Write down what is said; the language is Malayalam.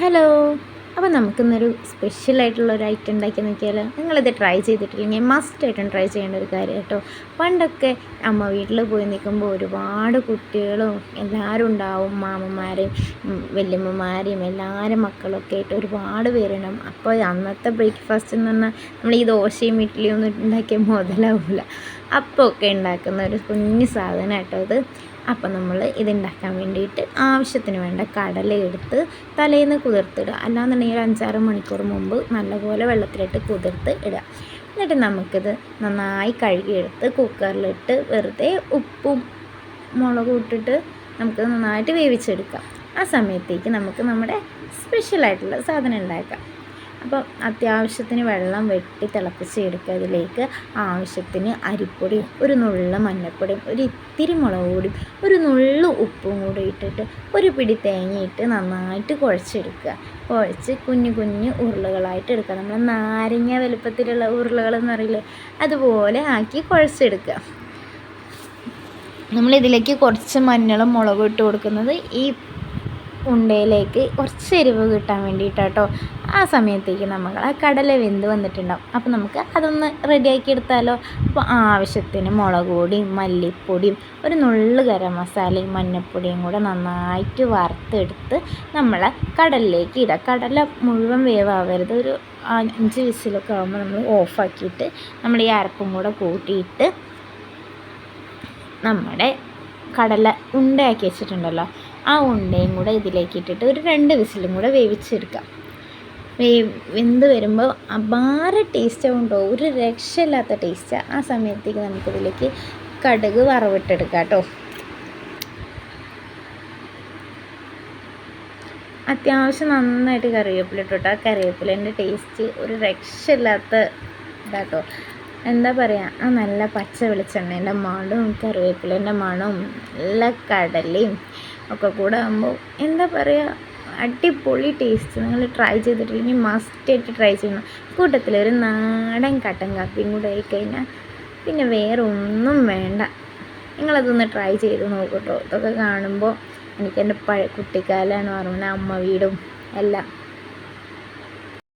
ഹലോ. അപ്പോൾ നമുക്കിന്നൊരു സ്പെഷ്യലായിട്ടുള്ള ഒരു ഐറ്റം ഉണ്ടാക്കി നോക്കിയാലോ. നിങ്ങളിത് ട്രൈ ചെയ്തിട്ടില്ലെങ്കിൽ മസ്റ്റ് ആയിട്ടും ട്രൈ ചെയ്യേണ്ട ഒരു കാര്യം കേട്ടോ. പണ്ടൊക്കെ അമ്മ വീട്ടിൽ പോയി നിൽക്കുമ്പോൾ ഒരുപാട് കുട്ടികളും എല്ലാവരും ഉണ്ടാവും. മാമന്മാരെയും വല്യമ്മമാരെയും എല്ലാവരും മക്കളൊക്കെ ആയിട്ട് ഒരുപാട് പേരുണ്ടാവും അപ്പോൾ അന്നത്തെ ബ്രേക്ക്ഫാസ്റ്റ് എന്ന് പറഞ്ഞാൽ നമ്മൾ ഈ ദോശയും ഇഡ്ഡലിയും ഒന്നും ഉണ്ടാക്കിയാൽ മുതലാവില്ല അപ്പോൾ ഒക്കെ ഉണ്ടാക്കുന്ന ഒരു കുഞ്ഞു സാധനം കേട്ടോ ഇത്. അപ്പം നമ്മൾ ഇതുണ്ടാക്കാൻ വേണ്ടിയിട്ട് ആവശ്യത്തിന് വേണ്ട കടല എടുത്ത് തലേന്ന് കുതിർത്തിടുക. അല്ലാന്നുണ്ടെങ്കിൽ ഒരു അഞ്ചാറ് മണിക്കൂർ മുമ്പ് നല്ലപോലെ വെള്ളത്തിലിട്ട് കുതിർത്ത് ഇടുക. എന്നിട്ട് നമുക്കിത് നന്നായി കഴുകിയെടുത്ത് കുക്കറിലിട്ട് വെറുതെ ഉപ്പും മുളകും ഇട്ടിട്ട് നമുക്ക് നന്നായിട്ട് വേവിച്ചെടുക്കാം. ആ സമയത്തേക്ക് നമുക്ക് നമ്മുടെ സ്പെഷ്യലായിട്ടുള്ള സാധനം ഉണ്ടാക്കാം. അപ്പം അത്യാവശ്യത്തിന് വെള്ളം വെട്ടി തിളപ്പിച്ച് എടുക്കുക അതിലേക്ക് ആവശ്യത്തിന് അരിപ്പൊടിയും ഒരു നുള്ള മഞ്ഞൾപ്പൊടിയും ഒരു ഇത്തിരി മുളക് പൊടിയും ഒരു നുള്ള ഉപ്പും കൂടി ഇട്ടിട്ട് ഒരു പിടി തേങ്ങയിട്ട് നന്നായിട്ട് കുഴച്ചെടുക്കുക. കുഴച്ച് കുഞ്ഞു കുഞ്ഞു ഉരുളകളായിട്ട് എടുക്കുക. നമ്മൾ നാരങ്ങ വലുപ്പത്തിലുള്ള ഉരുളകളെന്ന് പറയില്ലേ അതുപോലെ ആക്കി കുഴച്ചെടുക്കുക. നമ്മളിതിലേക്ക് കുറച്ച് മഞ്ഞളും മുളകും ഇട്ട് കൊടുക്കുന്നത് ഈ ഉണ്ടയിലേക്ക് കുറച്ച് എരിവ് കിട്ടാൻ വേണ്ടിയിട്ടാട്ടോ. ആ സമയത്തേക്ക് നമ്മൾ ആ കടല വെന്ത് വന്നിട്ടുണ്ടാവും. അപ്പോൾ നമുക്ക് അതൊന്ന് റെഡിയാക്കി എടുത്താലോ? അപ്പോൾ ആവശ്യത്തിന് മുളക് പൊടിയും മല്ലിപ്പൊടിയും ഒരു നുള്ളു ഗരം മസാലയും മഞ്ഞൾപ്പൊടിയും കൂടെ നന്നായിട്ട് വറുത്തെടുത്ത് നമ്മൾ കടലിലേക്ക് ഇടുക കടല മുഴുവൻ വേവാവരുത്. ഒരു അഞ്ച് വിസിലൊക്കെ ആകുമ്പോൾ നമ്മൾ ഓഫാക്കിയിട്ട് നമ്മൾ ഈ അരപ്പും കൂടെ കൂട്ടിയിട്ട് നമ്മുടെ കടല ഉണ്ടയാക്കി വെച്ചിട്ടുണ്ടല്ലോ. ആ ഉണ്ടയും കൂടെ ഇതിലേക്ക് ഇട്ടിട്ട് ഒരു രണ്ട് വിസിലും കൂടെ വേവിച്ചെടുക്കാം. വേ വെന്ത് വരുമ്പോൾ അപാര ടേസ്റ്റ് ഉണ്ടോ ഒരു രക്ഷയില്ലാത്ത ടേസ്റ്റ് ആ. സമയത്തേക്ക് നമുക്കിതിലേക്ക് കടുക് വറവിട്ടെടുക്കാം കേട്ടോ. അത്യാവശ്യം നന്നായിട്ട് കറിവേപ്പില ഇട്ടു ആ കറിവേപ്പിലേന്റെ ടേസ്റ്റ് ഒരു രക്ഷയില്ലാത്ത ഇതാട്ടോ. എന്താ പറയുക ആ നല്ല പച്ച വെളിച്ചെണ്ണേന്റെ മണവും കറിവേപ്പിലേന്റെ മണവും നല്ല കടലയും ഒക്കെ കൂടെ ആകുമ്പോൾ എന്താ പറയുക അടിപൊളി ടേസ്റ്റ് നിങ്ങൾ ട്രൈ ചെയ്തിട്ടില്ലെങ്കിൽ മസ്റ്റായിട്ട് ട്രൈ ചെയ്യണം. കൂട്ടത്തിൽ ഒരു നാടൻ കട്ടൻ കാപ്പിയും കൂടെ ആയിക്കഴിഞ്ഞാൽ പിന്നെ വേറെ ഒന്നും വേണ്ട. നിങ്ങളതൊന്ന് ട്രൈ ചെയ്ത് നോക്കൂട്ടോ. ഇതൊക്കെ കാണുമ്പോൾ എനിക്ക് എന്റെ പഴയ കുട്ടിക്കാലമാണ് ഓർമ്മ. അമ്മ വീടും എല്ലാം.